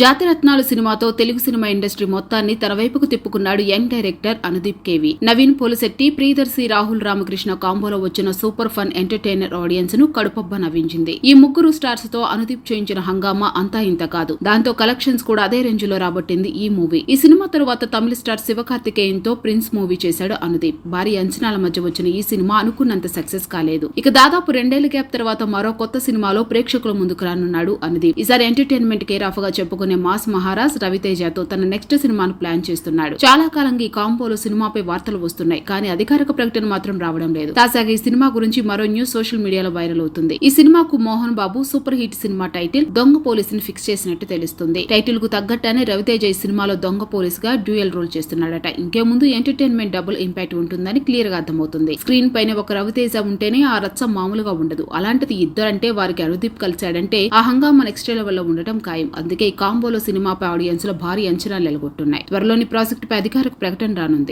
జాతిరత్నాలు సినిమాతో Telugu cinema industry మొత్తాన్ని తన వైపుకు తిప్పుకున్నాడు young director Anudeep KV. Naveen Polishetty Priyadarshi Rahul Ramakrishna కాంబోలో వచ్చిన సూపర్ ఫన్ ఎంటర్టైనర్ ఆడియన్స్ను కడుపబ్బ నవ్వించింది. ఈ ముగ్గురు స్టార్స్తో అనుదీప్ చేయించిన హంగామా అంతా ఇంత కాదు. దాంతో కలెక్షన్స్ కూడా అదే రేంజ్లో రాబట్టింది ఈ మూవీ. ఈ సినిమా తరువాత తమిళ స్టార్ శివకార్తికేయన్తో ప్రిన్స్ మూవీ చేశాడు అనుదీప్. భారీ అంచనాల మధ్య వచ్చిన ఈ సినిమా అనుకున్నంత సక్సెస్ కాలేదు. ఇక దాదాపు రెండేళ్ళ గ్యాప్ తర్వాత మరో కొత్త సినిమాలో ప్రేక్షకుల ముందుకు రానున్నాడు అనుదీప్. ఈసారి ఎంటర్టైన్మెంట్ కేర్ ఆఫ్గా చెప్పుకునే మాస్ మహారాజ్ రవితేజతో తన నెక్స్ట్ సినిమాను ప్లాన్ చేస్తున్నాడు. చాలా కాలంగా ఈ కాంపోలో సినిమాపై వార్తలు వస్తున్నాయి కానీ అధికారిక ప్రకటన మాత్రం రావడం లేదు. తాజాగా ఈ సినిమా గురించి మరో న్యూస్ సోషల్ మీడియాలో వైరల్ అవుతుంది. ఈ సినిమాకు Mohan Babu super hit cinema title దొంగ పోలీస్ని ఫిక్స్ చేసినట్టు తెలుస్తుంది. టైటిల్కు తగ్గట్టనే రవితేజ ఈ సినిమాలో దొంగ పోలీస్గా డ్యూయల్ రోల్ చేస్తున్నాడట. ఇంకే ముందు ఎంటర్టైన్మెంట్ డబుల్ ఇంపాక్ట్ ఉంటుందని క్లియర్గా అర్థమవుతుంది. స్క్రీన్ పైన ఒక రవితేజ ఉంటేనే ఆ రచ్చ మామూలుగా ఉండదు. అలాంటిది ఇద్దరంటే వారికి అనుదీప్ కలిశాడంటే ఆ హంగామా నెక్స్ట్ లెవెల్లో ఉండటం ఖాయం. అందుకే ఈ కాంబోలో సినిమాపై ఆడియన్స్లో భారీ అంచనాలు నెలకొట్టున్నాయి త్వరలోని ప్రాజెక్టుపై అధికారిక ప్రకటన రానుంది.